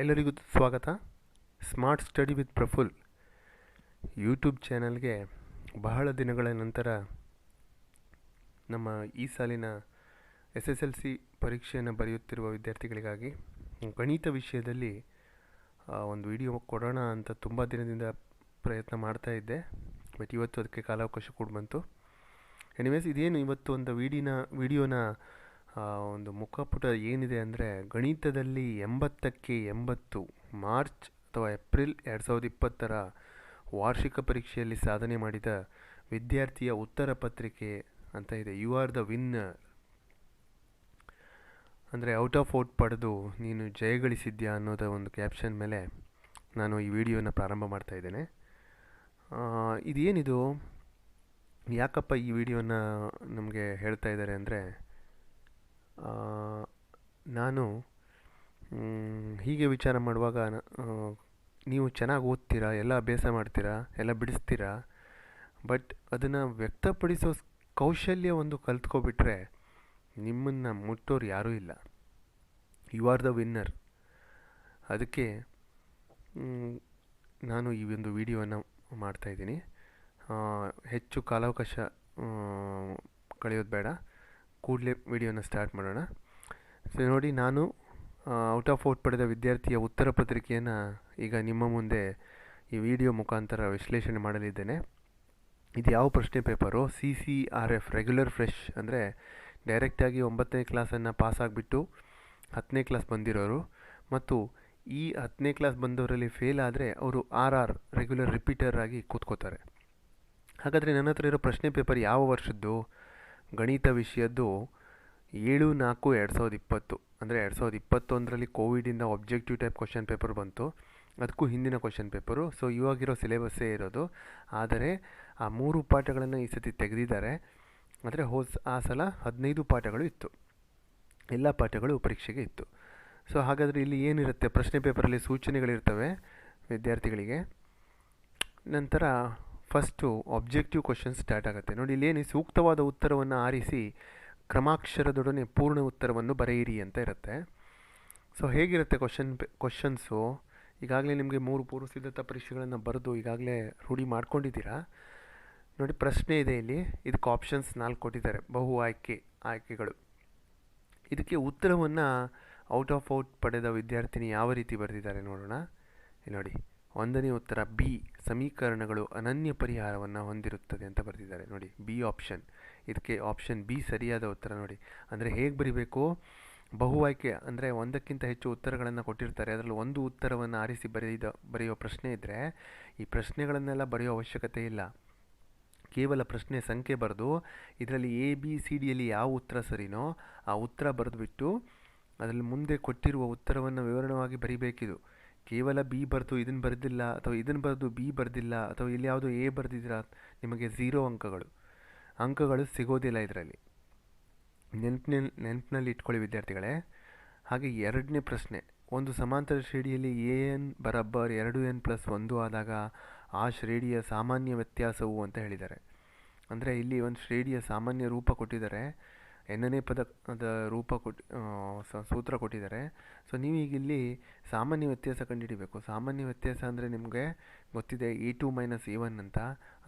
ಎಲ್ಲರಿಗೂ ಸ್ವಾಗತ. Smart Study with Praful YouTube ಚಾನಲ್ಗೆ ಬಹಳ ದಿನಗಳ ನಂತರ ನಮ್ಮ ಈ ಸಾಲಿನ ಎಸ್ ಎಸ್ ಎಲ್ ಸಿ ಪರೀಕ್ಷೆಯನ್ನು ಬರೆಯುತ್ತಿರುವ ವಿದ್ಯಾರ್ಥಿಗಳಿಗಾಗಿ ಗಣಿತ ವಿಷಯದಲ್ಲಿ ಒಂದು ವಿಡಿಯೋ ಕೊಡೋಣ ಅಂತ ತುಂಬ ದಿನದಿಂದ ಪ್ರಯತ್ನ ಮಾಡ್ತಾ ಇದ್ದೆ. ಬಟ್ ಇವತ್ತು ಅದಕ್ಕೆ ಕಾಲಾವಕಾಶ ಕೂಡ ಬಂತು. ಎನಿವೇಸ್ ಇದೇನು ಇವತ್ತು ಒಂದು ವಿಡಿನ, ವಿಡಿಯೋನ ಒಂದು ಮುಖಪುಟ ಏನಿದೆ ಅಂದರೆ ಗಣಿತದಲ್ಲಿ ಎಂಬತ್ತಕ್ಕೆ ಎಂಬತ್ತು, ಮಾರ್ಚ್ ಅಥವಾ ಏಪ್ರಿಲ್ ಎರಡು ಸಾವಿರದ ಇಪ್ಪತ್ತರ ವಾರ್ಷಿಕ ಪರೀಕ್ಷೆಯಲ್ಲಿ ಸಾಧನೆ ಮಾಡಿದ ವಿದ್ಯಾರ್ಥಿಯ ಉತ್ತರ ಪತ್ರಿಕೆ ಅಂತ ಇದೆ. ಯು ಆರ್ ದ ವಿನ್ನರ್ ಅಂದರೆ ಔಟ್ ಆಫ್ ಔಟ್ ಪಡೆದು ನೀನು ಜಯಗಳಿಸಿದ್ಯಾ ಅನ್ನೋದ ಒಂದು ಕ್ಯಾಪ್ಷನ್ ಮೇಲೆ ನಾನು ಈ ವಿಡಿಯೋನ ಪ್ರಾರಂಭ ಮಾಡ್ತಾ ಇದ್ದೇನೆ. ಇದೇನಿದು? ಯಾಕಪ್ಪ ಈ ವಿಡಿಯೋನ ನಮಗೆ ಹೇಳ್ತಾ ಇದ್ದಾರೆ ಅಂದರೆ ನಾನು ಹೀಗೆ ವಿಚಾರ ಮಾಡುವಾಗ ನೀವು ಚೆನ್ನಾಗಿ ಓದ್ತೀರಾ, ಎಲ್ಲ ಅಭ್ಯಾಸ ಮಾಡ್ತೀರಾ, ಎಲ್ಲ ಬಿಡಿಸ್ತೀರಾ, ಬಟ್ ಅದನ್ನು ವ್ಯಕ್ತಪಡಿಸೋ ಕೌಶಲ್ಯ ಒಂದು ಕಲ್ತ್ಕೊಬಿಟ್ರೆ ನಿಮ್ಮನ್ನು ಮುಟ್ಟೋರು ಯಾರೂ ಇಲ್ಲ. ಯು ಆರ್ ದ ವಿನ್ನರ್ ಅದಕ್ಕೆ ನಾನು ಈ ಒಂದು ವಿಡಿಯೋನ ಮಾಡ್ತಾಯಿದ್ದೀನಿ ಹೆಚ್ಚು ಕಾಲಾವಕಾಶ ಕಳೆಯೋದು ಬೇಡ. ಕೂಡಲೇ ವಿಡಿಯೋನ ಸ್ಟಾರ್ಟ್ ಮಾಡೋಣ. ಸೊ ನೋಡಿ, ನಾನು ಔಟ್ ಆಫ್ ಔಟ್ ಪಡೆದ ವಿದ್ಯಾರ್ಥಿಯ ಉತ್ತರ ಪತ್ರಿಕೆಯನ್ನು ಈಗ ನಿಮ್ಮ ಮುಂದೆ ಈ ವಿಡಿಯೋ ಮುಖಾಂತರ ವಿಶ್ಲೇಷಣೆ ಮಾಡಲಿದ್ದೇನೆ. ಇದು ಯಾವ ಪ್ರಶ್ನೆ paper? C C R F regular fresh ಅಂದರೆ ಡೈರೆಕ್ಟಾಗಿ ಒಂಬತ್ತನೇ ಕ್ಲಾಸನ್ನು ಪಾಸ್ ಆಗಿಬಿಟ್ಟು ಹತ್ತನೇ ಕ್ಲಾಸ್ ಬಂದಿರೋರು. ಮತ್ತು ಈ ಹತ್ತನೇ ಕ್ಲಾಸ್ ಬಂದವರಲ್ಲಿ ಫೇಲ್ ಆದರೆ ಅವರು ಆರ್ ಆರ್ ರೆಗ್ಯುಲರ್ ರಿಪೀಟರ್ ಆಗಿ ಕೂತ್ಕೋತಾರೆ. ಹಾಗಾದರೆ ನನ್ನ ಹತ್ರ ಇರೋ ಪ್ರಶ್ನೆ ಪೇಪರ್ ಯಾವ ವರ್ಷದ್ದು? ಗಣಿತ ವಿಷಯದ್ದು ಏಳು ನಾಲ್ಕು ಎರಡು ಸಾವಿರದ ಇಪ್ಪತ್ತು. ಅಂದರೆ ಎರಡು ಸಾವಿರದ ಇಪ್ಪತ್ತೊಂದರಲ್ಲಿ ಕೋವಿಡಿಂದ ಒಬ್ಜೆಕ್ಟಿವ್ ಟೈಪ್ ಕ್ವಶನ್ ಪೇಪರ್ ಬಂತು. ಅದಕ್ಕೂ ಹಿಂದಿನ ಕ್ವಶನ್ ಪೇಪರು. ಸೊ, ಇವಾಗಿರೋ ಸಿಲೆಬಸ್ಸೇ ಇರೋದು. ಆದರೆ, ಆ ಮೂರು ಪಾಠಗಳನ್ನು ಈ ಸತಿ ತೆಗೆದಿದ್ದಾರೆ. ಅಂದರೆ ಹೋದ ಆ ಸಲ ಹದಿನೈದು ಪಾಠಗಳು ಇತ್ತು. ಎಲ್ಲ ಪಾಠಗಳು ಪರೀಕ್ಷೆಗೆ ಇತ್ತು. ಸೊ, ಹಾಗಾದರೆ ಇಲ್ಲಿ ಏನಿರುತ್ತೆ? ಪ್ರಶ್ನೆ ಪೇಪರಲ್ಲಿ ಸೂಚನೆಗಳಿರ್ತವೆ ವಿದ್ಯಾರ್ಥಿಗಳಿಗೆ. ನಂತರ ಫಸ್ಟು ಆಬ್ಜೆಕ್ಟಿವ್ ಕ್ವಶನ್ ಸ್ಟಾರ್ಟ್ ಆಗುತ್ತೆ. ನೋಡಿ ಇಲ್ಲೇನು ಸೂಕ್ತವಾದ ಉತ್ತರವನ್ನು ಆರಿಸಿ ಕ್ರಮಾಕ್ಷರದೊಡನೆ ಪೂರ್ಣ ಉತ್ತರವನ್ನು ಬರೆಯಿರಿ ಅಂತ ಇರುತ್ತೆ. ಸೊ, ಹೇಗಿರುತ್ತೆ ಕ್ವಶನ್ ಕ್ವಶನ್ಸು? ಈಗಾಗಲೇ ನಿಮಗೆ ಮೂರು ಪೂರ್ವ ಸಿದ್ಧತಾ ಪರೀಕ್ಷೆಗಳನ್ನು ಬರೆದು ಈಗಾಗಲೇ ರೂಢಿ ಮಾಡ್ಕೊಂಡಿದ್ದೀರಾ? ನೋಡಿ, ಪ್ರಶ್ನೆ ಇದೆ ಇಲ್ಲಿ. ಇದಕ್ಕೆ ಆಪ್ಷನ್ಸ್ ನಾಲ್ಕು ಕೊಟ್ಟಿದ್ದಾರೆ. ಬಹು ಆಯ್ಕೆ, ಆಯ್ಕೆಗಳು. ಇದಕ್ಕೆ ಉತ್ತರವನ್ನು ಔಟ್ ಆಫ್ ಔಟ್ ಪಡೆದ ವಿದ್ಯಾರ್ಥಿನಿ ಯಾವ ರೀತಿ ಬರೆದಿದ್ದಾರೆ ನೋಡೋಣ. ಇಲ್ಲಿ ನೋಡಿ. ಒಂದನೇ ಉತ್ತರ ಬಿ, ಸಮೀಕರಣಗಳು ಅನನ್ಯ ಪರಿಹಾರವನ್ನು ಹೊಂದಿರುತ್ತದೆ ಅಂತ ಬರೆದಿದ್ದಾರೆ. ನೋಡಿ, ಬಿ ಆಪ್ಷನ್ ಇದಕ್ಕೆ ಆಪ್ಷನ್ ಬಿ ಸರಿಯಾದ ಉತ್ತರ ನೋಡಿ. ಅಂದರೆ ಹೇಗೆ ಬರಿಬೇಕು? ಬಹು ಆಯ್ಕೆ ಅಂದರೆ ಒಂದಕ್ಕಿಂತ ಹೆಚ್ಚು ಉತ್ತರಗಳನ್ನು ಕೊಟ್ಟಿರ್ತಾರೆ. ಅದರಲ್ಲಿ ಒಂದು ಉತ್ತರವನ್ನು ಆರಿಸಿ ಬರೆದಿದ ಬರೆಯೋ ಪ್ರಶ್ನೆ ಇದ್ದರೆ ಈ ಪ್ರಶ್ನೆಗಳನ್ನೆಲ್ಲ ಬರೆಯೋ ಅವಶ್ಯಕತೆ ಇಲ್ಲ. ಕೇವಲ ಪ್ರಶ್ನೆ ಸಂಖ್ಯೆ ಬರೆದು ಇದರಲ್ಲಿ ಎ ಬಿ ಸಿ ಡಿಯಲ್ಲಿ ಯಾವ ಉತ್ತರ ಸರಿನೋ ಆ ಉತ್ತರ ಬರೆದುಬಿಟ್ಟು ಅದರಲ್ಲಿ ಮುಂದೆ ಕೊಟ್ಟಿರುವ ಉತ್ತರವನ್ನು ವಿವರಣವಾಗಿ ಬರಿಬೇಕಿದು. ಕೇವಲ ಬಿ ಬರೆದು ಇದನ್ನು ಬರೆದಿಲ್ಲ ಅಥವಾ ಇದನ್ನು ಬರೆದು ಬಿ ಬರೆದಿಲ್ಲ ಅಥವಾ ಇಲ್ಲಿ ಯಾವುದೋ ಎ ಬರೆದಿದ್ದೀರಾ ನಿಮಗೆ ಝೀರೋ ಅಂಕಗಳು. ಅಂಕಗಳು ಸಿಗೋದಿಲ್ಲ ಇದರಲ್ಲಿ. ನೆನಪಿನಲ್ಲಿ ನೆನಪಿನಲ್ಲಿ ಇಟ್ಕೊಳ್ಳಿ ವಿದ್ಯಾರ್ಥಿಗಳೇ. ಹಾಗೆ ಎರಡನೇ ಪ್ರಶ್ನೆ, ಒಂದು ಸಮಾಂತರ ಶ್ರೇಣಿಯಲ್ಲಿ ಎ ಎನ್ ಬರಬ್ಬರ್ ಎರಡು ಎನ್ ಪ್ಲಸ್ ಒಂದು ಆದಾಗ ಆ ಶ್ರೇಣಿಯ ಸಾಮಾನ್ಯ ವ್ಯತ್ಯಾಸವು ಅಂತ ಹೇಳಿದ್ದಾರೆ. ಅಂದರೆ ಇಲ್ಲಿ ಒಂದು ಶ್ರೇಣಿಯ ಸಾಮಾನ್ಯ ರೂಪ ಕೊಟ್ಟಿದ್ದಾರೆ. ಎನ್ನನೇ ಪದದ ರೂಪ ಕೊಟ್ಟು ಸೂತ್ರ ಕೊಟ್ಟಿದ್ದಾರೆ. ಸೊ ನೀವು ಸಾಮಾನ್ಯ ವ್ಯತ್ಯಾಸ ಕಂಡುಹಿಡಿಬೇಕು. ಸಾಮಾನ್ಯ ವ್ಯತ್ಯಾಸ ಅಂದರೆ ನಿಮಗೆ ಗೊತ್ತಿದೆ A two minus A one ಅಂತ.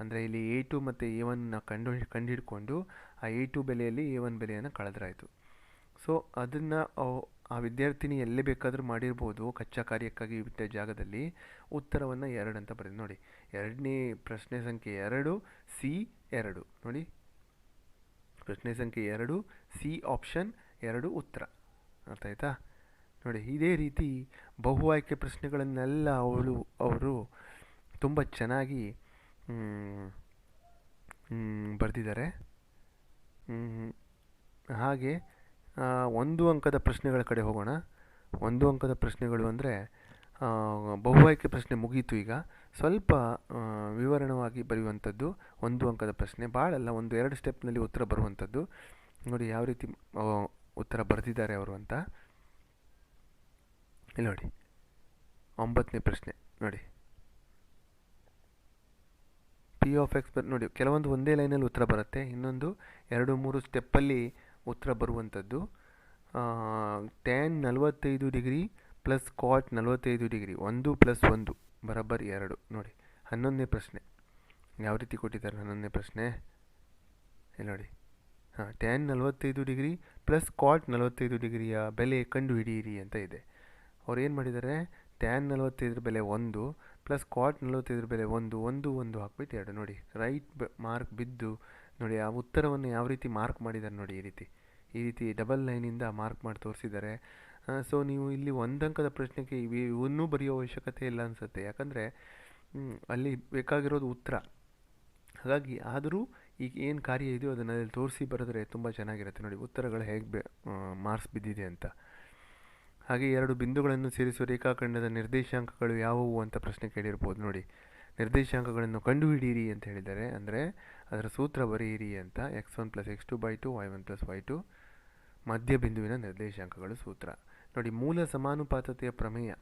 ಅಂದರೆ ಇಲ್ಲಿ ಎ ಟು ಮತ್ತು ಎ ಒನ್ನ ಕಂಡು ಕಂಡುಹಿಡ್ಕೊಂಡು ಆ ಎ ಟು ಬೆಲೆಯಲ್ಲಿ ಎ ಒನ್ ಬೆಲೆಯನ್ನು ಕಳೆದ್ರಾಯಿತು. ಸೊ ಅದನ್ನು ಆ ವಿದ್ಯಾರ್ಥಿನಿ ಎಲ್ಲಿ ಬೇಕಾದರೂ ಮಾಡಿರ್ಬೋದು ಕಚ್ಚಾ ಕಾರ್ಯಕ್ಕಾಗಿ ಬಿಟ್ಟ ಜಾಗದಲ್ಲಿ. ಉತ್ತರವನ್ನು ಎರಡು ಅಂತ ಬರೆದು ನೋಡಿ. ಎರಡನೇ ಪ್ರಶ್ನೆ ಸಂಖ್ಯೆ ಎರಡು, ಸಿ ಎರಡು. ನೋಡಿ. ಪ್ರಶ್ನೆ ಸಂಖ್ಯೆ ಎರಡು, ಸಿ ಆಪ್ಷನ್ ಎರಡು ಉತ್ತರ. ಅರ್ಥ ಆಯ್ತಾ? ನೋಡಿ, ಇದೇ ರೀತಿ ಬಹು ಆಯ್ಕೆ ಪ್ರಶ್ನೆಗಳನ್ನೆಲ್ಲ ಅವಳು, ಅವರು ತುಂಬ ಚೆನ್ನಾಗಿ ಬರೆದಿದ್ದಾರೆ. ಹಾಗೆ ಒಂದು ಅಂಕದ ಪ್ರಶ್ನೆಗಳ ಕಡೆ ಹೋಗೋಣ. ಒಂದು ಅಂಕದ ಪ್ರಶ್ನೆಗಳು ಅಂದರೆ ಬಹು ಆಯ್ಕೆ ಪ್ರಶ್ನೆ ಮುಗೀತು ಈಗ. ಸ್ವಲ್ಪ ವಿವರಣವಾಗಿ ಬರೆಯುವಂಥದ್ದು ಒಂದು ಅಂಕದ ಪ್ರಶ್ನೆ. ಭಾಳಲ್ಲ ಒಂದು ಎರಡು ಸ್ಟೆಪ್ನಲ್ಲಿ ಉತ್ತರ ಬರುವಂಥದ್ದು. ನೋಡಿ ಯಾವ ರೀತಿ ಉತ್ತರ ಬರೆದಿದ್ದಾರೆ ಅವರು ಅಂತ. ಇಲ್ಲಿ ನೋಡಿ. ಒಂಬತ್ತನೇ ಪ್ರಶ್ನೆ, ನೋಡಿ. ಪಿ ಆಫ್ ಎಕ್ಸ್ ನೋಡಿ, ಕೆಲವೊಂದು ಒಂದೇ ಲೈನಲ್ಲಿ ಉತ್ತರ ಬರುತ್ತೆ. ಇನ್ನೊಂದು ಎರಡು ಮೂರು ಸ್ಟೆಪ್ಪಲ್ಲಿ ಉತ್ತರ ಬರುವಂಥದ್ದು. ಟ್ಯಾನ್ ನಲವತ್ತೈದು ಡಿಗ್ರಿ ಪ್ಲಸ್ ಕಾಟ್ ನಲವತ್ತೈದು ಡಿಗ್ರಿ, ಒಂದು ಪ್ಲಸ್ ಒಂದು. ಬರೋಬ್ಬರಿ ಎರಡು. ನೋಡಿ, ಹನ್ನೊಂದನೇ ಪ್ರಶ್ನೆ. ಯಾವ ರೀತಿ ಕೊಟ್ಟಿದ್ದಾರೆ ಹನ್ನೊಂದನೇ ಪ್ರಶ್ನೆ? ನೋಡಿ. ಹಾಂ ಟ್ಯಾನ್ ನಲವತ್ತೈದು ಡಿಗ್ರಿ ಪ್ಲಸ್ ಕಾಟ್ ನಲವತ್ತೈದು ಡಿಗ್ರಿಯ ಬೆಲೆ ಕಂಡು ಹಿಡಿಯಿರಿ ಅಂತ ಇದೆ. ಅವ್ರು ಏನು ಮಾಡಿದ್ದಾರೆ? ಟ್ಯಾನ್ ನಲವತ್ತೈದರ ಬೆಲೆ ಒಂದು ಪ್ಲಸ್ ಕಾಟ್ ನಲವತ್ತೈದರ ಬೆಲೆ ಒಂದು ಒಂದು ಒಂದು ಹಾಕ್ಬಿಟ್ಟು ಎರಡು. ನೋಡಿ ರೈಟ್ ಬ ಮಾರ್ಕ್ ಬಿದ್ದು, ನೋಡಿ, ಆ ಉತ್ತರವನ್ನು ಯಾವ ರೀತಿ ಮಾರ್ಕ್ ಮಾಡಿದ್ದಾರೆ ನೋಡಿ ಈ ರೀತಿ. ಈ ರೀತಿ ಡಬಲ್ ಲೈನಿಂದ ಮಾರ್ಕ್ ಮಾಡಿ ತೋರಿಸಿದ್ದಾರೆ. ಸೊ ನೀವು ಇಲ್ಲಿ ಒಂದಂಕದ ಪ್ರಶ್ನೆಗೆ ಇವು ಇವನ್ನೂ ಬರೆಯೋ ಅವಶ್ಯಕತೆ ಇಲ್ಲ ಅನಿಸುತ್ತೆ. ಯಾಕಂದರೆ ಅಲ್ಲಿ ಬೇಕಾಗಿರೋದು ಉತ್ತರ. ಹಾಗಾಗಿ ಆದರೂ ಈಗ ಏನು ಕಾರ್ಯ ಇದೆಯೋ ಅದನ್ನು ಅಲ್ಲಿ ತೋರಿಸಿ ಬರೆದ್ರೆ ತುಂಬ ಚೆನ್ನಾಗಿರುತ್ತೆ ನೋಡಿ. ಉತ್ತರಗಳು ಹೇಗೆ ಬೆ ಮಾರ್ಕ್ಸ್ ಬಿದ್ದಿದೆ ಅಂತ. ಹಾಗೆ ಎರಡು ಬಿಂದುಗಳನ್ನು ಸೇರಿಸುವ ರೇಖಾಖಂಡದ ನಿರ್ದೇಶಾಂಕಗಳು ಯಾವುವು ಅಂತ ಪ್ರಶ್ನೆ ಕೇಳಿರ್ಬೋದು ನೋಡಿ. ನಿರ್ದೇಶಾಂಕಗಳನ್ನು ಕಂಡುಹಿಡಿಯಿರಿ ಅಂತ ಹೇಳಿದ್ದಾರೆ. ಅಂದರೆ ಅದರ ಸೂತ್ರ ಬರೆಯಿರಿ ಅಂತ. X one plus X two by two Y one plus Y two ಮಧ್ಯ ಬಿಂದುವಿನ ನಿರ್ದೇಶಾಂಕಗಳು ಸೂತ್ರ. ನೋಡಿ, ಮೂಲ ಸಮಾನುಪಾತತೆಯ ಪ್ರಮೇಯ.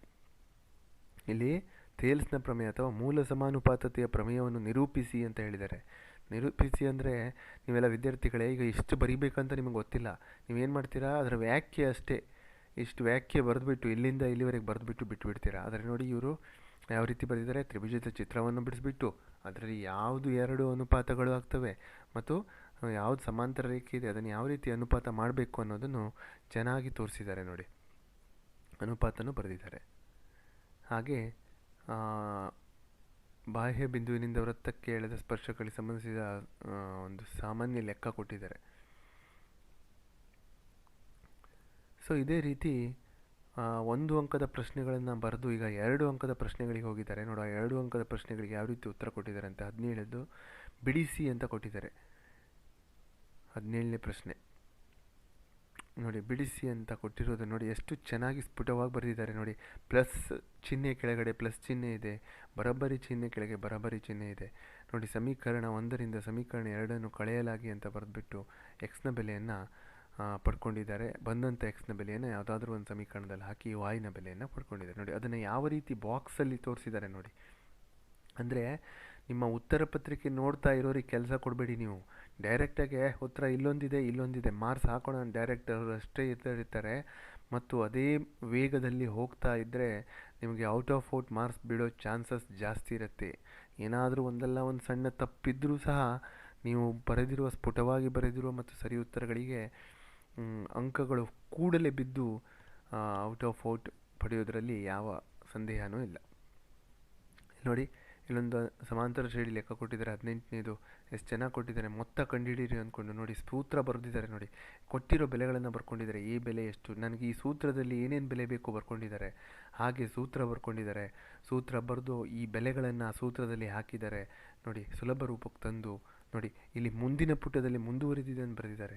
ಇಲ್ಲಿ ಥೇಲ್ಸ್ನ ಪ್ರಮೇಯ ಅಥವಾ ಮೂಲ ಸಮಾನುಪಾತತೆಯ ಪ್ರಮೇಯವನ್ನು ನಿರೂಪಿಸಿ ಅಂತ ಹೇಳಿದ್ದಾರೆ. ನಿರೂಪಿಸಿ ಅಂದರೆ ನೀವೆಲ್ಲ ವಿದ್ಯಾರ್ಥಿಗಳೇ, ಈಗ ಇಷ್ಟು ಬರಿಬೇಕಂತ ನಿಮಗೆ ಗೊತ್ತಿಲ್ಲ. ನೀವೇನು ಮಾಡ್ತೀರಾ? ಅದರ ವ್ಯಾಖ್ಯೆ ಅಷ್ಟೇ. ಇಷ್ಟು ವ್ಯಾಖ್ಯೆ ಬರೆದುಬಿಟ್ಟು ಇಲ್ಲಿಂದ ಇಲ್ಲಿವರೆಗೆ ಬರೆದುಬಿಟ್ಟು ಬಿಟ್ಟುಬಿಡ್ತೀರಾ ಆದರೆ ನೋಡಿ, ಇವರು ಯಾವ ರೀತಿ ಬರೆದಿದ್ದಾರೆ? ತ್ರಿಭುಜದ ಚಿತ್ರವನ್ನು ಬಿಡಿಸ್ಬಿಟ್ಟು ಅದರಲ್ಲಿ ಯಾವುದು ಎರಡು ಅನುಪಾತಗಳು ಆಗ್ತವೆ ಮತ್ತು ಯಾವುದು ಸಮಾಂತರ ರೇಖೆ ಇದೆ, ಅದನ್ನು ಯಾವ ರೀತಿ ಅನುಪಾತ ಮಾಡಬೇಕು ಅನ್ನೋದನ್ನು ಚೆನ್ನಾಗಿ ತೋರಿಸಿದ್ದಾರೆ ನೋಡಿ. ಅನುಪಾತನೂ ಬರೆದಿದ್ದಾರೆ. ಹಾಗೆ ಬಾಹ್ಯ ಬಿಂದುವಿನಿಂದ ವೃತ್ತಕ್ಕೆ ಎಳೆದ ಸ್ಪರ್ಶಗಳಿಗೆ ಸಂಬಂಧಿಸಿದ ಒಂದು ಸಾಮಾನ್ಯ ಲೆಕ್ಕ ಕೊಟ್ಟಿದ್ದಾರೆ. ಸೊ ಇದೇ ರೀತಿ ಒಂದು ಅಂಕದ ಪ್ರಶ್ನೆಗಳನ್ನು ಬರೆದು ಈಗ ಎರಡು ಅಂಕದ ಪ್ರಶ್ನೆಗಳಿಗೆ ಹೋಗಿದ್ದಾರೆ. ನೋಡುವ, ಎರಡು ಅಂಕದ ಪ್ರಶ್ನೆಗಳಿಗೆ ಯಾವ ರೀತಿ ಉತ್ತರ ಕೊಟ್ಟಿದ್ದಾರೆ ಅಂತ ಹದಿನೇಳದ್ದು ಬಿಡಿಸಿ ಅಂತ ಕೊಟ್ಟಿದ್ದಾರೆ. ಹದಿನೇಳನೇ ಪ್ರಶ್ನೆ. ನೋಡಿ ಬಿಡಿಸಿ ಅಂತ ಕೊಟ್ಟಿರೋದು ನೋಡಿ, ಎಷ್ಟು ಚೆನ್ನಾಗಿ ಸ್ಫುಟವಾಗಿ ಬರೆದಿದ್ದಾರೆ ನೋಡಿ. ಪ್ಲಸ್ ಚಿಹ್ನೆ ಕೆಳಗಡೆ, ಪ್ಲಸ್ ಚಿಹ್ನೆ ಇದೆ ಬರಬರಿ ಚಿಹ್ನೆ ಕೆಳಗೆ ಬರಬರಿ ಚಿಹ್ನೆ ಇದೆ. ನೋಡಿ, ಸಮೀಕರಣ ಒಂದರಿಂದ ಸಮೀಕರಣ ಎರಡನ್ನು ಕಳೆಯಲಾಗಿ ಅಂತ ಬರೆದ್ಬಿಟ್ಟು ಎಕ್ಸ್ನ ಬೆಲೆಯನ್ನು ಪಡ್ಕೊಂಡಿದ್ದಾರೆ. ಬಂದಂಥ ಎಕ್ಸ್ನ ಬೆಲೆಯನ್ನು ಯಾವುದಾದ್ರೂ ಒಂದು ಸಮೀಕರಣದಲ್ಲಿ ಹಾಕಿ ವಾಯಿನ ಬೆಲೆಯನ್ನು ಪಡ್ಕೊಂಡಿದ್ದಾರೆ. ನೋಡಿ, ಅದನ್ನು ಯಾವ ರೀತಿ ಬಾಕ್ಸಲ್ಲಿ ತೋರಿಸಿದ್ದಾರೆ ನೋಡಿ. ಅಂದರೆ ನಿಮ್ಮ ಉತ್ತರ ಪತ್ರಿಕೆ ನೋಡ್ತಾ ಇರೋರಿಗೆ ಕೆಲಸ ಕೊಡಬೇಡಿ ನೀವು. ಡೈರೆಕ್ಟಾಗಿ ಉತ್ತರ ಇಲ್ಲೊಂದಿದೆ ಇಲ್ಲೊಂದಿದೆ, ಮಾರ್ಕ್ಸ್ ಹಾಕೋಣ ಡೈರೆಕ್ಟ್ ಅವರು ಅಷ್ಟೇ ಇರ್ತಾರೆ ಮತ್ತು ಅದೇ ವೇಗದಲ್ಲಿ ಹೋಗ್ತಾ ಇದ್ದರೆ ನಿಮಗೆ ಔಟ್ ಆಫ್ ಔಟ್ ಮಾರ್ಕ್ಸ್ ಬಿಡೋ ಚಾನ್ಸಸ್ ಜಾಸ್ತಿ ಇರುತ್ತೆ. ಏನಾದರೂ ಒಂದಲ್ಲ, ಒಂದು ಸಣ್ಣ ತಪ್ಪಿದ್ರೂ ಸಹ ನೀವು ಬರೆದಿರುವ, ಸ್ಫುಟವಾಗಿ ಬರೆದಿರುವ ಮತ್ತು ಸರಿ ಉತ್ತರಗಳಿಗೆ ಅಂಕಗಳು ಕೂಡಲೇ ಬಿದ್ದು ಔಟ್ ಆಫ್ ಔಟ್ ಪಡೆಯೋದರಲ್ಲಿ ಯಾವ ಸಂದೇಹನೂ ಇಲ್ಲ. ನೋಡಿ ಇಲ್ಲೊಂದು ಸಮಾಂತರ ಶ್ರೇಣಿ ಲೆಕ್ಕ ಕೊಟ್ಟಿದ್ದಾರೆ. ಹದಿನೆಂಟನೇದು ಎಷ್ಟು ಚೆನ್ನಾಗಿ ಕೊಟ್ಟಿದ್ದಾರೆ. ಮೊತ್ತ ಕಂಡುಹಿಡಿಯಿರಿ ಅಂದ್ಕೊಂಡು ನೋಡಿ, ಸೂತ್ರ ಬರೆದಿದ್ದಾರೆ ನೋಡಿ. ಕೊಟ್ಟಿರೋ ಬೆಲೆಗಳನ್ನು ಬರ್ಕೊಂಡಿದ್ದಾರೆ. ಈ ಬೆಲೆ ಎಷ್ಟು? ನನಗೆ ಈ ಸೂತ್ರದಲ್ಲಿ ಏನೇನು ಬೆಲೆ ಬೇಕು ಬರ್ಕೊಂಡಿದ್ದಾರೆ. ಹಾಗೆ ಸೂತ್ರ ಬರ್ಕೊಂಡಿದ್ದಾರೆ. ಸೂತ್ರ ಬರೆದು ಈ ಬೆಲೆಗಳನ್ನು ಸೂತ್ರದಲ್ಲಿ ಹಾಕಿದ್ದಾರೆ. ನೋಡಿ, ಸುಲಭ ರೂಪಕ್ಕೆ ತಂದು ನೋಡಿ, ಇಲ್ಲಿ ಮುಂದಿನ ಪುಟದಲ್ಲಿ ಮುಂದುವರಿದಿದೆ ಅಂತ ಬರೆದಿದ್ದಾರೆ.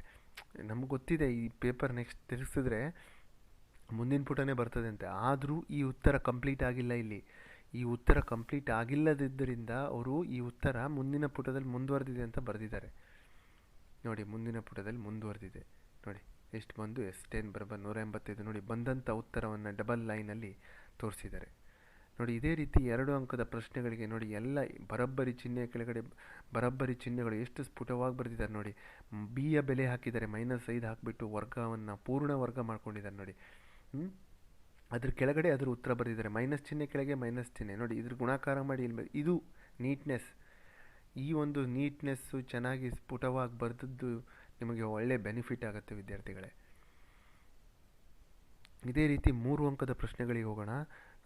ನಮ್ಗೆ ಗೊತ್ತಿದೆ, ಈ ಪೇಪರ್ ನೆಕ್ಸ್ಟ್ ತಿರುಗಿಸಿದ್ರೆ ಮುಂದಿನ ಪುಟನೇ ಬರ್ತದೆ ಅಂತೆ ಆದರೂ ಈ ಉತ್ತರ ಕಂಪ್ಲೀಟ್ ಆಗಿಲ್ಲ ಇಲ್ಲಿ. ಈ ಉತ್ತರ ಕಂಪ್ಲೀಟ್ ಆಗಿಲ್ಲದಿದ್ದರಿಂದ ಅವರು ಈ ಉತ್ತರ ಮುಂದಿನ ಪುಟದಲ್ಲಿ ಮುಂದುವರೆದಿದೆ ಅಂತ ಬರೆದಿದ್ದಾರೆ. ನೋಡಿ, ಮುಂದಿನ ಪುಟದಲ್ಲಿ ಮುಂದುವರೆದಿದೆ. ನೋಡಿ ಎಷ್ಟು ಬಂದು ಎಸ್ ಟೆನ್ ಬರಬ ನೂರ ಎಂಬತ್ತೈದು ನೋಡಿ ಬಂದಂಥ ಉತ್ತರವನ್ನು ಡಬಲ್ ಲೈನಲ್ಲಿ ತೋರಿಸಿದ್ದಾರೆ. ನೋಡಿ, ಇದೇ ರೀತಿ ಎರಡು ಅಂಕದ ಪ್ರಶ್ನೆಗಳಿಗೆ ನೋಡಿ, ಎಲ್ಲ ಬರಬ್ಬರಿ ಚಿಹ್ನೆ ಕೆಳಗಡೆ ಬರಬ್ಬರಿ ಚಿಹ್ನೆಗಳು ಎಷ್ಟು ಸ್ಫುಟವಾಗಿ ಬರೆದಿದ್ದಾರೆ ನೋಡಿ. ಬಿಯ ಬೆಲೆ ಹಾಕಿದ್ದಾರೆ, ಮೈನಸ್ ಐದು ಹಾಕಿಬಿಟ್ಟು ವರ್ಗವನ್ನು ಪೂರ್ಣ ವರ್ಗ ಮಾಡ್ಕೊಂಡಿದ್ದಾರೆ ನೋಡಿ. ಅದ್ರ ಕೆಳಗಡೆ ಅದ್ರ ಉತ್ತರ ಬರೆದಿದ್ದಾರೆ. ಮೈನಸ್ ಚಿಹ್ನೆ ಕೆಳಗೆ ಮೈನಸ್ ಚಿಹ್ನೆ. ನೋಡಿ, ಇದ್ರ ಗುಣಾಕಾರ ಮಾಡಿ ಇದು ನೀಟ್ನೆಸ್ ಈ ಒಂದು ನೀಟ್ನೆಸ್ಸು ಚೆನ್ನಾಗಿ ಸ್ಫುಟವಾಗಿ ಬರೆದದ್ದು ನಿಮಗೆ ಒಳ್ಳೆ ಬೆನಿಫಿಟ್ ಆಗುತ್ತೆ ವಿದ್ಯಾರ್ಥಿಗಳೇ. ಇದೇ ರೀತಿ ಮೂರು ಅಂಕದ ಪ್ರಶ್ನೆಗಳಿಗೆ ಹೋಗೋಣ.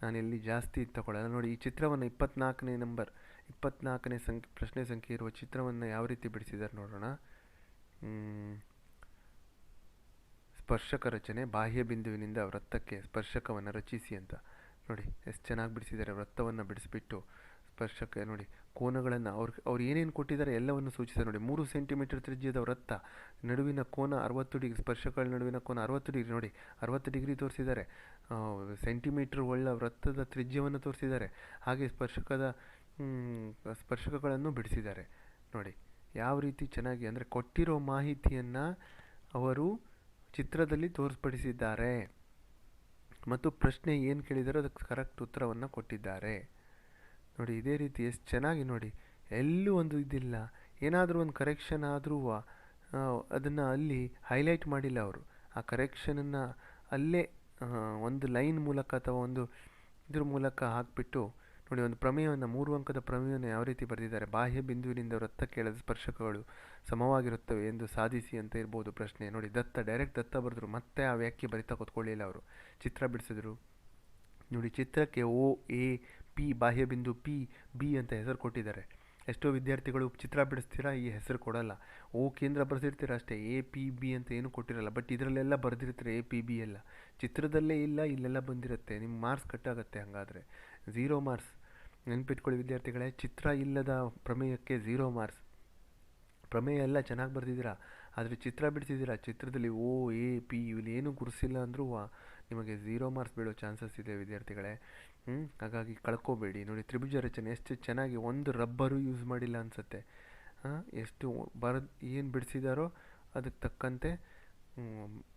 ನಾನು ಇಲ್ಲಿ ಜಾಸ್ತಿ ತಗೊಳ್ಳಲ್ಲ. ನೋಡಿ, ಈ ಚಿತ್ರವನ್ನು ಇಪ್ಪತ್ನಾಲ್ಕನೇ ನಂಬರ್ ಇಪ್ಪತ್ನಾಲ್ಕನೇ ಸಂಖ್ಯೆ ಪ್ರಶ್ನೆ ಸಂಖ್ಯೆ ಇರುವ ಚಿತ್ರವನ್ನು ಯಾವ ರೀತಿ ಬಿಡಿಸಿದ್ದಾರೆ ನೋಡೋಣ. ಸ್ಪರ್ಶಕ ರಚನೆ ಬಾಹ್ಯ ಬಿಂದುವಿನಿಂದ ವೃತ್ತಕ್ಕೆ ಸ್ಪರ್ಶಕವನ್ನು ರಚಿಸಿ ಅಂತ. ನೋಡಿ, ಎಷ್ಟು ಚೆನ್ನಾಗಿ ಬಿಡಿಸಿದ್ದಾರೆ ವೃತ್ತವನ್ನು ಬಿಡಿಸಿಬಿಟ್ಟು ಸ್ಪರ್ಶಕ್ಕೆ ನೋಡಿ, ಕೋನಗಳನ್ನು ಅವ್ರ, ಅವ್ರು ಏನೇನು ಕೊಟ್ಟಿದ್ದಾರೆ ಎಲ್ಲವನ್ನು ಸೂಚಿಸಿದ್ದಾರೆ ನೋಡಿ. ಮೂರು ಸೆಂಟಿಮೀಟರ್ ತ್ರಿಜ್ಯದ ವೃತ್ತ, ನಡುವಿನ ಕೋನ ಅರವತ್ತು ಡಿಗ್ರಿ, ಸ್ಪರ್ಶಕಗಳ ನಡುವಿನ ಕೋನ ಅರವತ್ತು ಡಿಗ್ರಿ, ನೋಡಿ, ಅರವತ್ತು ಡಿಗ್ರಿ ತೋರಿಸಿದ್ದಾರೆ. ಸೆಂಟಿಮೀಟ್ರ್ ಒಳ್ಳ ವೃತ್ತದ ತ್ರಿಜ್ಯವನ್ನು ತೋರಿಸಿದ್ದಾರೆ. ಹಾಗೆ ಸ್ಪರ್ಶಕದ ಸ್ಪರ್ಶಕಗಳನ್ನು ಬಿಡಿಸಿದ್ದಾರೆ. ನೋಡಿ, ಯಾವ ರೀತಿ ಚೆನ್ನಾಗಿ, ಅಂದರೆ ಕೊಟ್ಟಿರೋ ಮಾಹಿತಿಯನ್ನು ಅವರು ಚಿತ್ರದಲ್ಲಿ ತೋರ್ಪಡಿಸಿದ್ದಾರೆ ಮತ್ತು ಪ್ರಶ್ನೆ ಏನು ಕೇಳಿದರೂ ಅದಕ್ಕೆ ಕರೆಕ್ಟ್ ಉತ್ತರವನ್ನು ಕೊಟ್ಟಿದ್ದಾರೆ. ನೋಡಿ, ಇದೇ ರೀತಿ ಎಷ್ಟು ಚೆನ್ನಾಗಿ ನೋಡಿ. ಎಲ್ಲೂ ಒಂದು ಇದಿಲ್ಲ. ಏನಾದರೂ ಒಂದು ಕರೆಕ್ಷನ್ ಆದರೂ ಅದನ್ನು ಅಲ್ಲಿ ಹೈಲೈಟ್ ಮಾಡಿಲ್ಲ ಅವರು. ಆ ಕರೆಕ್ಷನನ್ನು ಅಲ್ಲೇ ಒಂದು ಲೈನ್ ಮೂಲಕ ಅಥವಾ ಒಂದು ಇದ್ರ ಮೂಲಕ ಹಾಕಿಬಿಟ್ಟು ನೋಡಿ, ಒಂದು ಪ್ರಮೇಯವನ್ನು ಮೂರು ಅಂಕದ ಪ್ರಮೇಯವನ್ನು ಯಾವ ರೀತಿ ಬರೆದಿದ್ದಾರೆ? ಬಾಹ್ಯ ಬಿಂದುವಿನಿಂದ ವೃತ್ತಕ್ಕೆ ಕೇಳದ ಸ್ಪರ್ಶಕಗಳು ಸಮವಾಗಿರುತ್ತವೆ ಎಂದು ಸಾಧಿಸಿ ಅಂತ ಇರ್ಬೋದು ಪ್ರಶ್ನೆ. ನೋಡಿ, ದತ್ತ, ಡೈರೆಕ್ಟ್ ದತ್ತ ಬರೆದ್ರು, ಮತ್ತೆ ಆ ವ್ಯಾಖ್ಯೆ ಬರಿತಾ ಕೂತ್ಕೊಳ್ಳಿಲ್ಲ ಅವರು. ಚಿತ್ರ ಬಿಡಿಸಿದ್ರು. ನೋಡಿ, ಚಿತ್ರಕ್ಕೆ ಓ ಎ, ಪಿ, ಬಾಹ್ಯ ಬಿಂದು ಪಿ, ಬಿ ಅಂತ ಹೆಸರು ಕೊಟ್ಟಿದ್ದಾರೆ. ಎಷ್ಟೋ ವಿದ್ಯಾರ್ಥಿಗಳು ಚಿತ್ರ ಬಿಡಿಸ್ತೀರಾ? ಈ ಹೆಸರು ಕೊಡಲ್ಲ. ಓ ಕೇಂದ್ರ ಬರೆದಿರ್ತೀರ ಅಷ್ಟೇ? ಎ, ಪಿ, ಬಿ ಅಂತ ಏನು ಕೊಟ್ಟಿರಲ್ಲ. ಬಟ್ ಇದರಲ್ಲೆಲ್ಲ ಬರೆದಿರ್ತಾರೆ? ಎ, ಪಿ, ಬಿ ಎಲ್ಲ. ಚಿತ್ರದಲ್ಲೇ ಇಲ್ಲ, ಇಲ್ಲೆಲ್ಲ ಬಂದಿರುತ್ತೆ. ನಿಮ್ಮ ಮಾರ್ಕ್ಸ್ ಕಟ್ಟಾಗತ್ತೆ ಹಾಗಾದರೆ. ಝೀರೋ ಮಾರ್ಕ್ಸ್ ನೆನ್ಪಿಟ್ಕೊಳ್ಳಿ ವಿದ್ಯಾರ್ಥಿಗಳೇ, ಚಿತ್ರ ಇಲ್ಲದ ಪ್ರಮೇಯಕ್ಕೆ ಝೀರೋ ಮಾರ್ಕ್ಸ್ ಪ್ರಮೇಯ ಎಲ್ಲ ಚೆನ್ನಾಗಿ ಬರ್ತಿದ್ದೀರಾ ಆದರೆ ಚಿತ್ರ ಬಿಡಿಸಿದ್ದೀರಾ? ಚಿತ್ರದಲ್ಲಿ ಓ, ಎ, ಪಿ ಇಲ್ಲಿ ಏನೂ ಗುರುಸಿಲ್ಲ ಅಂದರೂ ನಿಮಗೆ ಝೀರೋ ಮಾರ್ಕ್ಸ್ ಬೀಳೋ ಚಾನ್ಸಸ್ ಇದೆ ವಿದ್ಯಾರ್ಥಿಗಳೇ? ಹಾಗಾಗಿ ಕಳ್ಕೋಬೇಡಿ. ನೋಡಿ, ತ್ರಿಭುಜ ರಚನೆ ಎಷ್ಟು ಚೆನ್ನಾಗಿ ಒಂದು ರಬ್ಬರು ಯೂಸ್ ಮಾಡಿಲ್ಲ ಅನಿಸುತ್ತೆ. ಎಷ್ಟು ಬರೆದು ಏನು ಬಿಡಿಸಿದಾರೋ ಅದಕ್ಕೆ ತಕ್ಕಂತೆ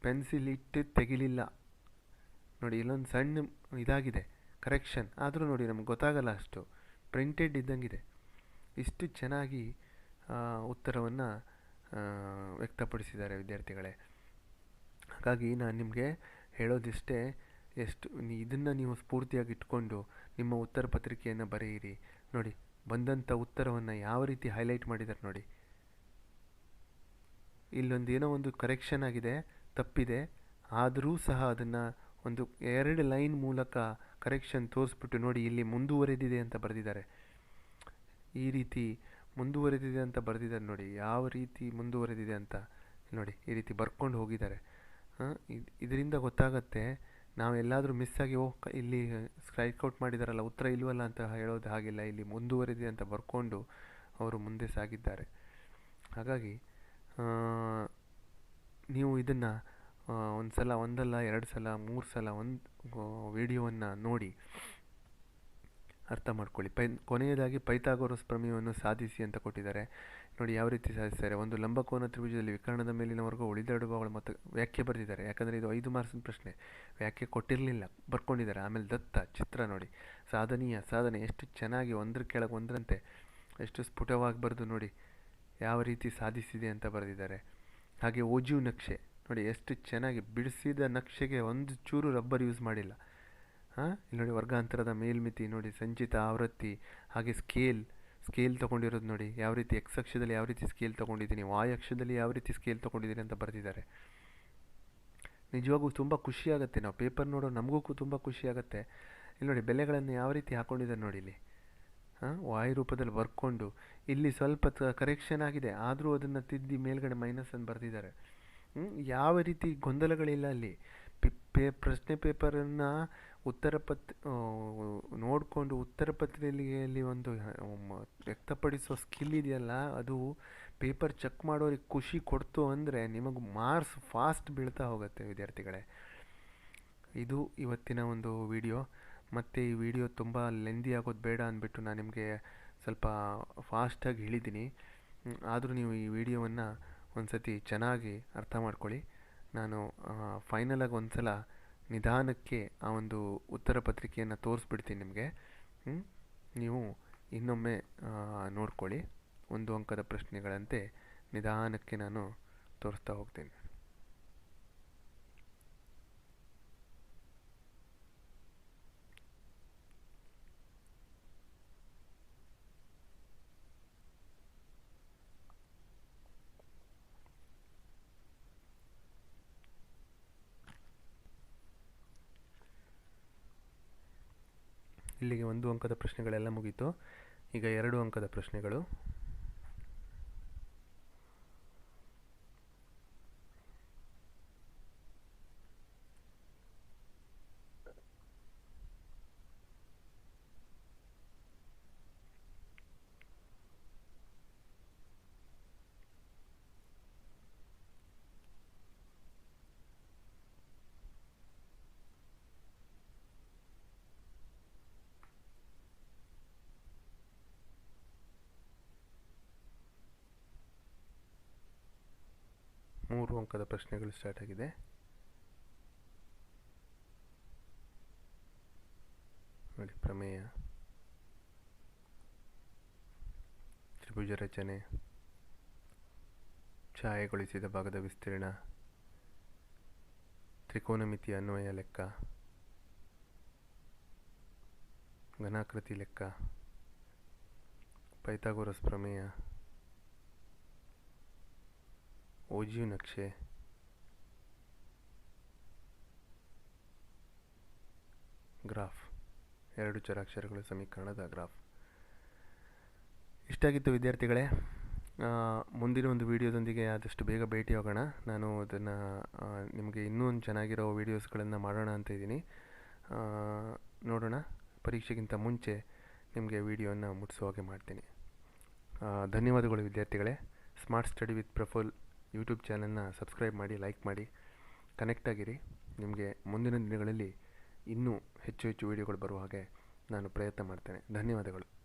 ಪೆನ್ಸಿಲ್ ಇಟ್ಟು ತೆಗಿಲಿಲ್ಲ. ನೋಡಿ, ಇಲ್ಲೊಂದು ಸಣ್ಣ ಇದಾಗಿದೆ. ಕರೆಕ್ಷನ್. ಆದರೂ ನೋಡಿ ನಮ್ಗೆ ಗೊತ್ತಾಗಲ್ಲ ಅಷ್ಟು. ಪ್ರಿಂಟೆಡ್ ಇದ್ದಂಗಿದೆ. ಇಷ್ಟು ಚೆನ್ನಾಗಿ ಉತ್ತರವನ್ನು ವ್ಯಕ್ತಪಡಿಸಿದ್ದಾರೆ ವಿದ್ಯಾರ್ಥಿಗಳೇ. ಹಾಗಾಗಿ ನಾನು ನಿಮಗೆ ಹೇಳೋದಿಷ್ಟೇ, ಎಷ್ಟು ಇದನ್ನು ನೀವು ಸ್ಫೂರ್ತಿಯಾಗಿ ಇಟ್ಕೊಂಡು ನಿಮ್ಮ ಉತ್ತರ ಪತ್ರಿಕೆಯನ್ನು ಬರೆಯಿರಿ. ನೋಡಿ ಬಂದಂಥ ಉತ್ತರವನ್ನು ಯಾವ ರೀತಿ ಹೈಲೈಟ್ ಮಾಡಿದ್ದಾರೆ ನೋಡಿ. ಇಲ್ಲೊಂದು ಏನೋ ಒಂದು ಕರೆಕ್ಷನ್ ಆಗಿದೆ, ತಪ್ಪಿದೆ. ಆದರೂ ಸಹ ಅದನ್ನು ಒಂದು ಎರಡು ಲೈನ್ ಮೂಲಕ ಕರೆಕ್ಷನ್ ತೋರಿಸ್ಬಿಟ್ಟು ನೋಡಿ ಇಲ್ಲಿ ಮುಂದುವರೆದಿದೆ ಅಂತ ಬರೆದಿದ್ದಾರೆ. ಈ ರೀತಿ ಮುಂದುವರೆದಿದೆ ಅಂತ ಬರೆದಿದ್ದಾರೆ ನೋಡಿ, ಯಾವ ರೀತಿ ಮುಂದುವರೆದಿದೆ ಅಂತ ನೋಡಿ, ಈ ರೀತಿ ಬರ್ಕೊಂಡು ಹೋಗಿದ್ದಾರೆ. ಇದರಿಂದ ಗೊತ್ತಾಗತ್ತೆ ನಾವು ಎಲ್ಲಾದರೂ ಮಿಸ್ ಆಗಿ ಓ ಇಲ್ಲಿ ಸ್ಟ್ರೈಕ್ಔಟ್ ಮಾಡಿದಾರಲ್ಲ, ಉತ್ತರ ಇಲ್ವಲ್ಲ ಅಂತ ಹೇಳೋದು ಹಾಗಿಲ್ಲ, ಇಲ್ಲಿ ಮುಂದುವರೆದಿದೆ ಅಂತ ಬರ್ಕೊಂಡು ಅವರು ಮುಂದೆ ಸಾಗಿದ್ದಾರೆ. ಹಾಗಾಗಿ ನೀವು ಇದನ್ನು ಒಂದು ಸಲ ಒಂದಲ್ಲ ಎರಡು ಸಲ ಮೂರು ಸಲ ಒಂದು ವಿಡಿಯೋವನ್ನು ನೋಡಿ ಅರ್ಥ ಮಾಡ್ಕೊಳ್ಳಿ. ಪೈ, ಕೊನೆಯದಾಗಿ ಪೈಥಾಗೋರಸ್ ಪ್ರಮೇಯವನ್ನು ಸಾಧಿಸಿ ಅಂತ ಕೊಟ್ಟಿದ್ದಾರೆ. ನೋಡಿ ಯಾವ ರೀತಿ ಸಾಧಿಸ್ತಾರೆ. ಒಂದು ಲಂಬಕೋನ ತ್ರಿಭುಜದಲ್ಲಿ ವಿಕರ್ಣದ ಮೇಲಿನವರೆಗೂ ವರ್ಗ ಉಳಿದೆರಡು ಭಾಗಗಳು ಮತ್ತು ವ್ಯಾಖ್ಯೆ ಬರೆದಿದ್ದಾರೆ. ಯಾಕಂದರೆ ಇದು ಐದು ಮಾರ್ಕ್ಸಿನ ಪ್ರಶ್ನೆ. ವ್ಯಾಖ್ಯೆ ಕೊಟ್ಟಿರಲಿಲ್ಲ. ಬರ್ಕೊಂಡಿದ್ದಾರೆ. ಆಮೇಲೆ ದತ್ತ, ಚಿತ್ರ ನೋಡಿ. ಸಾಧನೀಯ, ಸಾಧನೆ. ಎಷ್ಟು ಚೆನ್ನಾಗಿ ಒಂದ್ರ ಕೆಳಗೆ ಒಂದರಂತೆ. ಎಷ್ಟು ಸ್ಫುಟವಾಗಿ ಬರೆದು ನೋಡಿ ಯಾವ ರೀತಿ ಸಾಧಿಸಿದೆ ಅಂತ ಬರೆದಿದ್ದಾರೆ. ಹಾಗೆ ಓಜು ನಕ್ಷೆ. ನೋಡಿ ಎಷ್ಟು ಚೆನ್ನಾಗಿ ಬಿಡಿಸಿದ ನಕ್ಷೆಗೆ ಒಂದು ಚೂರು ರಬ್ಬರ್ ಯೂಸ್ ಮಾಡಿಲ್ಲ. ಹಾಂ? ಇಲ್ಲಿ ನೋಡಿ ವರ್ಗಾಂತರದ ಮೇಲ್ಮಿತಿ, ನೋಡಿ ಸಂಚಿತ ಆವೃತ್ತಿ, ಹಾಗೆ ಸ್ಕೇಲ್. ಸ್ಕೇಲ್ ತೊಗೊಂಡಿರೋದು ನೋಡಿ, ಯಾವ ರೀತಿ ಎಕ್ಸ್ ಅಕ್ಷದಲ್ಲಿ ಯಾವ ರೀತಿ ಸ್ಕೇಲ್ ತೊಗೊಂಡಿದ್ದೀನಿ ವಾಯ್ ಅಕ್ಷದಲ್ಲಿ ಯಾವ ರೀತಿ ಸ್ಕೇಲ್ ತೊಗೊಂಡಿದ್ದೀನಿ ಅಂತ ಬರೆದಿದ್ದಾರೆ. ನಿಜವಾಗೂ ತುಂಬ ಖುಷಿಯಾಗುತ್ತೆ. ನಾವು ಪೇಪರ್ ನೋಡೋ ನಮಗೂ ತುಂಬ ಖುಷಿಯಾಗುತ್ತೆ. ಇಲ್ಲಿ ನೋಡಿ ಬೆಲೆಗಳನ್ನು ಯಾವ ರೀತಿ ಹಾಕ್ಕೊಂಡಿದ್ದಾರೆ ನೋಡಿ ಇಲ್ಲಿ. ಹಾಂ? ವಾಯು ರೂಪದಲ್ಲಿ ಬರ್ಕೊಂಡು ಇಲ್ಲಿ ಸ್ವಲ್ಪ ಕರೆಕ್ಷನ್ ಆಗಿದೆ. ಆದರೂ ಅದನ್ನು ತಿದ್ದಿ ಮೇಲ್ಗಡೆ ಮೈನಸ್ ಅಂತ ಬರೆದಿದ್ದಾರೆ? ಯಾವ ರೀತಿ ಗೊಂದಲಗಳಿಲ್ಲ ಅಲ್ಲಿ. ಪಿ- ಪ್ರಶ್ನೆ ಪೇಪರನ್ನು ಉತ್ತರ ಪತ್ ನೋಡಿಕೊಂಡು ಉತ್ತರ ಪತ್ರಿಕೆಯಲ್ಲಿ ಒಂದು ವ್ಯಕ್ತಪಡಿಸೋ ಸ್ಕಿಲ್ ಇದೆಯಲ್ಲ, ಅದು ಪೇಪರ್ ಚೆಕ್ ಮಾಡೋರಿಗೆ ಖುಷಿ ಕೊಡ್ತು ಅಂದರೆ ನಿಮಗೆ ಮಾರ್ಕ್ಸ್ ಫಾಸ್ಟ್ ಬೀಳ್ತಾ ಹೋಗುತ್ತೆ, ವಿದ್ಯಾರ್ಥಿಗಳೇ. ಇದು ಇವತ್ತಿನ ಒಂದು ವಿಡಿಯೋ. ಮತ್ತು ಈ ವಿಡಿಯೋ ತುಂಬ ಲೆಂದಿ ಆಗೋದು ಬೇಡ ಅಂದ್ಬಿಟ್ಟು ನಾನು ನಿಮಗೆ ಸ್ವಲ್ಪ ಫಾಸ್ಟಾಗಿ ಹೇಳಿದ್ದೀನಿ. ಆದರೂ ನೀವು ಈ ವಿಡಿಯೋವನ್ನು ಒಂದು ಸತಿ ಚೆನ್ನಾಗಿ ಅರ್ಥ ಮಾಡ್ಕೊಳ್ಳಿ. ನಾನು ಫೈನಲಾಗಿ ಒಂದು ಸಲ ನಿಧಾನಕ್ಕೆ ಆ ಒಂದು ಉತ್ತರ ಪತ್ರಿಕೆಯನ್ನು ತೋರಿಸ್ಬಿಡ್ತೀನಿ ನಿಮಗೆ. ನೀವು ಇನ್ನೊಮ್ಮೆ ನೋಡ್ಕೊಳ್ಳಿ. ಒಂದು ಅಂಕದ ಪ್ರಶ್ನೆಗಳಂತೆ ನಿಧಾನಕ್ಕೆ ನಾನು ತೋರಿಸ್ತಾ ಹೋಗ್ತೀನಿ. ಇಲ್ಲಿಗೆ ಒಂದು ಅಂಕದ ಪ್ರಶ್ನೆಗಳೆಲ್ಲ ಮುಗೀತು. ಈಗ ಎರಡು ಅಂಕದ ಪ್ರಶ್ನೆಗಳು. ಮೂರು ಅಂಕದ ಪ್ರಶ್ನೆಗಳು ಸ್ಟಾರ್ಟ್ ಆಗಿದೆ. ನೋಡಿ, ಪ್ರಮೇಯ. ತ್ರಿಭುಜ ರಚನೆ. ಛಾಯೆಗೊಳಿಸಿದ ಭಾಗದ ವಿಸ್ತೀರ್ಣ. ತ್ರಿಕೋನಮಿತಿ ಅನ್ವಯ ಲೆಕ್ಕ. ಘನಾಕೃತಿ ಲೆಕ್ಕ. ಪೈಥಾಗೋರಸ್ ಪ್ರಮೇಯ. ಓಜಿಯು ನಕ್ಷೆ. ಗ್ರಾಫ್. ಎರಡು ಚರಾಕ್ಷರಗಳ ಸಮೀಕರಣದ ಗ್ರಾಫ್. ಇಷ್ಟಾಗಿತ್ತು ವಿದ್ಯಾರ್ಥಿಗಳೇ. ಮುಂದಿನ ಒಂದು ವಿಡಿಯೋದೊಂದಿಗೆ ಆದಷ್ಟು ಬೇಗ ಭೇಟಿ ಹೋಗೋಣ ನಾನು ಅದನ್ನು ನಿಮಗೆ ಇನ್ನೂ ಒಂದು ಚೆನ್ನಾಗಿರೋ ವೀಡಿಯೋಸ್ಗಳನ್ನು ಮಾಡೋಣ ಅಂತ ಇದ್ದೀನಿ. ನೋಡೋಣ. ಪರೀಕ್ಷೆಗಿಂತ ಮುಂಚೆ ನಿಮಗೆ ವಿಡಿಯೋನ ಮುಟ್ಟಿಸೋ ಹಾಗೆ ಮಾಡ್ತೀನಿ. ಧನ್ಯವಾದಗಳು ವಿದ್ಯಾರ್ಥಿಗಳೇ. Smart Study with Praful YouTube ಚಾನಲ್ನ ಸಬ್ಸ್ಕ್ರೈಬ್ ಮಾಡಿ, ಲೈಕ್ ಮಾಡಿ, ಕನೆಕ್ಟ್ ಆಗಿರಿ. ನಿಮಗೆ ಮುಂದಿನ ದಿನಗಳಲ್ಲಿ ಇನ್ನೂ ಹೆಚ್ಚು ಹೆಚ್ಚು ವಿಡಿಯೋಗಳು ಬರುವ ಹಾಗೆ ನಾನು ಪ್ರಯತ್ನ ಮಾಡ್ತೇನೆ. ಧನ್ಯವಾದಗಳು.